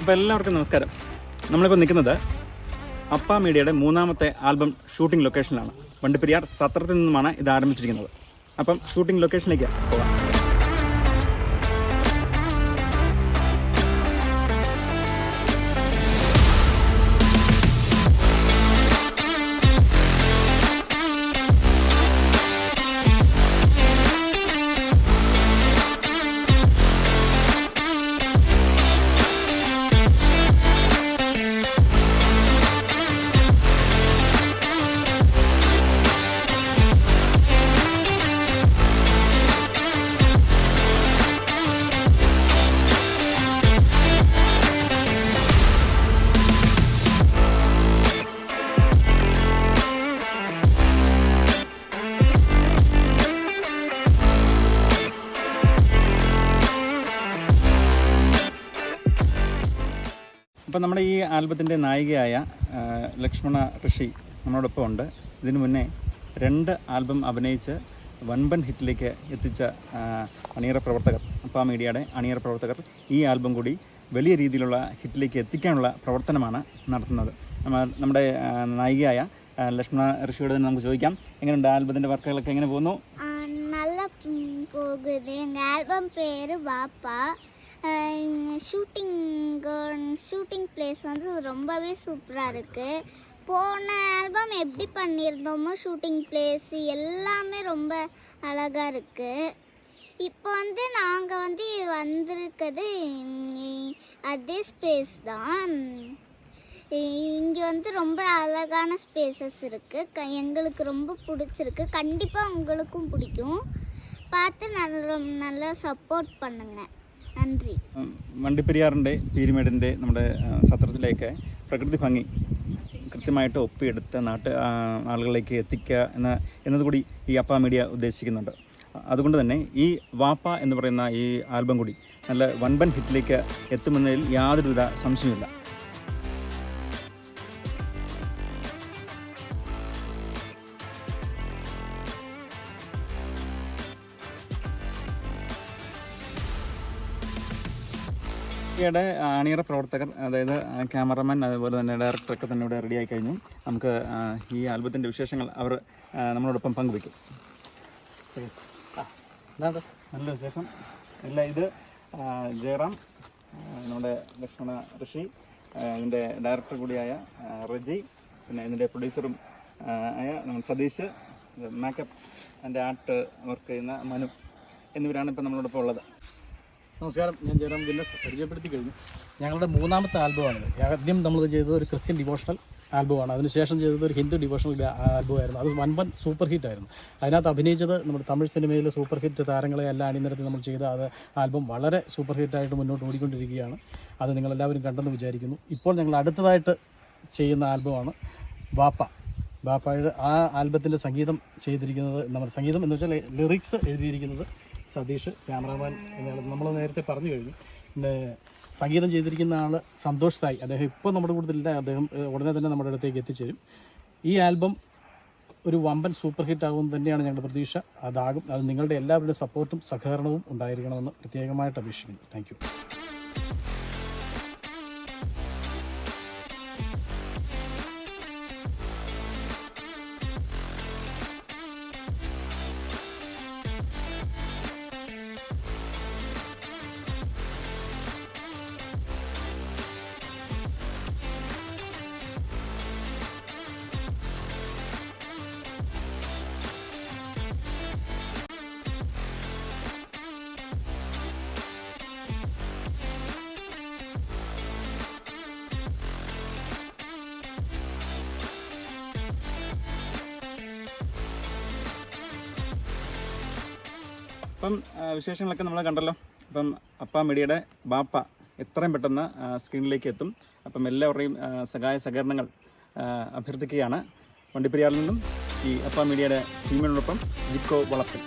അപ്പോൾ എല്ലാവർക്കും നമസ്കാരം. നമ്മളിപ്പോൾ നിൽക്കുന്നത് അപ്പ മീഡിയയുടെ മൂന്നാമത്തെ ആൽബം ഷൂട്ടിംഗ് ലൊക്കേഷനിലാണ്. വണ്ടിപ്പെരിയാർ സത്രത്തിൽ നിന്നുമാണ് ഇത് ആരംഭിച്ചിരിക്കുന്നത്. അപ്പം ഷൂട്ടിംഗ് ലൊക്കേഷനിലേക്ക് പോകാം. അപ്പോൾ നമ്മുടെ ഈ ആൽബത്തിന്റെ നായികയായ ലക്ഷ്മണ ഋഷി നമ്മളോടൊപ്പം ഉണ്ട്. ഇതിനു മുന്നേ രണ്ട് ആൽബം അഭിനയിച്ച് വൻപൻ ഹിറ്റിലേക്ക് എത്തിച്ച അണിയറ പ്രവർത്തകർ അപ്പ മീഡിയയുടെ അണിയറ പ്രവർത്തകർ ഈ ആൽബം കൂടി വലിയ രീതിയിലുള്ള ഹിറ്റിലേക്ക് എത്തിക്കാനുള്ള പ്രവർത്തനമാണ് നടത്തുന്നത്. നമ്മുടെ നായികയായ ലക്ഷ്മണ ഋഷിയോട് തന്നെ നമുക്ക് ചോദിക്കാം. എങ്ങനെയുണ്ട് ആൽബത്തിന്റെ വർക്കുകളൊക്കെ? എങ്ങനെ പോകുന്നു? നല്ല ആൽബം പേര് ഷൂട്ടിംഗ് ஷூட்டிங் பிளேஸ் வந்து ரொம்பவே சூப்பராக இருக்குது போன ஆல்பம் எப்படி பண்ணியிருந்தோமோ ஷூட்டிங் பிளேஸ் எல்லாமே ரொம்ப அழகாக இருக்குது இப்போ வந்து நாங்கள் வந்து வந்திருக்கிறது அதே ஸ்பேஸ் தான். இங்கே வந்து ரொம்ப அழகான ஸ்பேசஸ் இருக்குது க எங்களுக்கு ரொம்ப பிடிச்சிருக்கு. கண்டிப்பாக உங்களுக்கும் பிடிக்கும். பார்த்து நல்ல நல்லா சப்போர்ட் பண்ணுங்கள் നന്ദി. വണ്ടിപ്പെരിയാറിന്റെ പീരിമേടിന്റെ നമ്മുടെ സത്രത്തിലേക്ക് പ്രകൃതി ഭംഗി കൃത്യമായിട്ട് ഒപ്പിയെടുത്ത് നാട്ട് ആളുകളിലേക്ക് എത്തിക്കുക എന്ന എന്നതുകൂടി ഈ അപ്പ മീഡിയ ഉദ്ദേശിക്കുന്നുണ്ട്. അതുകൊണ്ട് തന്നെ ഈ വാപ്പ എന്ന് പറയുന്ന ഈ ആൽബം കൂടി നല്ല വൻപൻ ഹിറ്റിലേക്ക് എത്തുമെന്നതിൽ യാതൊരുവിധ സംശയമില്ല ഈയിടെ അണിയറ പ്രവർത്തകർ അതായത് ക്യാമറമാൻ അതുപോലെ തന്നെ ഡയറക്ടറൊക്കെ തന്നെ ഇവിടെ റെഡിയായി കഴിഞ്ഞു. നമുക്ക് ഈ ആൽബത്തിന്റെ വിശേഷങ്ങൾ അവർ നമ്മളോടൊപ്പം പങ്കുവയ്ക്കും. നല്ല വിശേഷം. ഇല്ല ഇത് ജയറാം നമ്മുടെ ലക്ഷ്മണ ഋഷി ഇതിന്റെ ഡയറക്ടർ കൂടിയായ റജി പിന്നെ ഇതിന്റെ പ്രൊഡ്യൂസറും ആയ സതീഷ് മേക്കപ്പ് എന്റെ ആർട്ട് വർക്ക് ചെയ്യുന്ന മനു എന്നിവരാണ് ഇപ്പം നമ്മളോടൊപ്പം ഉള്ളത്. നമസ്കാരം ഞാൻ ജയറാം വിന്നസ് പരിചയപ്പെടുത്തി കഴിഞ്ഞു. ഞങ്ങളുടെ മൂന്നാമത്തെ ആൽബമാണ്. ആദ്യം നമ്മൾ ചെയ്തത് ഒരു ക്രിസ്ത്യൻ ഡിവോഷണൽ ആൽബമാണ്. അതിനുശേഷം ചെയ്തത് ഒരു ഹിന്ദു ഡിവോഷണൽ ആൽബമായിരുന്നു. അത് വൻപൻ സൂപ്പർ ഹിറ്റ് ആയിരുന്നു. അതിനകത്ത് അഭിനയിച്ചത് നമ്മുടെ തമിഴ് സിനിമയിലെ സൂപ്പർ ഹിറ്റ് താരങ്ങളെ എല്ലാം അണിനിരത്തി നമ്മൾ ചെയ്ത അത് ആൽബം വളരെ സൂപ്പർ ഹിറ്റായിട്ട് മുന്നോട്ട് ഓടിക്കൊണ്ടിരിക്കുകയാണ്. അത് നിങ്ങളെല്ലാവരും കണ്ടെന്ന് വിചാരിക്കുന്നു. ഇപ്പോൾ ഞങ്ങൾ അടുത്തതായിട്ട് ചെയ്യുന്ന ആൽബമാണ് വാപ്പ. ബാപ്പായുടെ ആ ആൽബത്തിന്റെ സംഗീതം ചെയ്തിരിക്കുന്നത് നമ്മുടെ സംഗീതം എന്ന് വെച്ചാൽ ലിറിക്സ് എഴുതിയിരിക്കുന്നത് സതീഷ് ക്യാമറാമാൻ എന്നാണ് നമ്മൾ നേരത്തെ പറഞ്ഞു കഴിഞ്ഞു. പിന്നെ സംഗീതം ചെയ്തിരിക്കുന്ന ആൾ സന്തോഷ് സായി. അദ്ദേഹം ഇപ്പോൾ നമ്മുടെ കൂടുതലില്ല അദ്ദേഹം ഉടനെ തന്നെ നമ്മുടെ അടുത്തേക്ക് എത്തിച്ചേരും ഈ ആൽബം ഒരു വമ്പൻ സൂപ്പർ ഹിറ്റ് ആകുമെന്ന് തന്നെയാണ് ഞങ്ങളുടെ പ്രതീക്ഷ. അതാകും അത് നിങ്ങളുടെ എല്ലാവരുടെയും സപ്പോർട്ടും സഹകരണവും ഉണ്ടായിരിക്കണമെന്ന് പ്രത്യേകമായിട്ട് അപേക്ഷിക്കുന്നു. താങ്ക് അപ്പം വിശേഷങ്ങളൊക്കെ നമ്മൾ കണ്ടല്ലോ. അപ്പം അപ്പ മീഡിയയുടെ ബാപ്പ എത്രയും പെട്ടെന്ന് സ്ക്രീനിലേക്ക് എത്തും. അപ്പം എല്ലാവരുടെയും സഹായ സഹകരണങ്ങൾ അഭ്യർത്ഥിക്കുകയാണ്. വണ്ടിപ്പെരിയാറിൽ നിന്നും ഈ അപ്പ മീഡിയയുടെ ടീമിനോടൊപ്പം ജിക്കോ വളപ്പിൽ.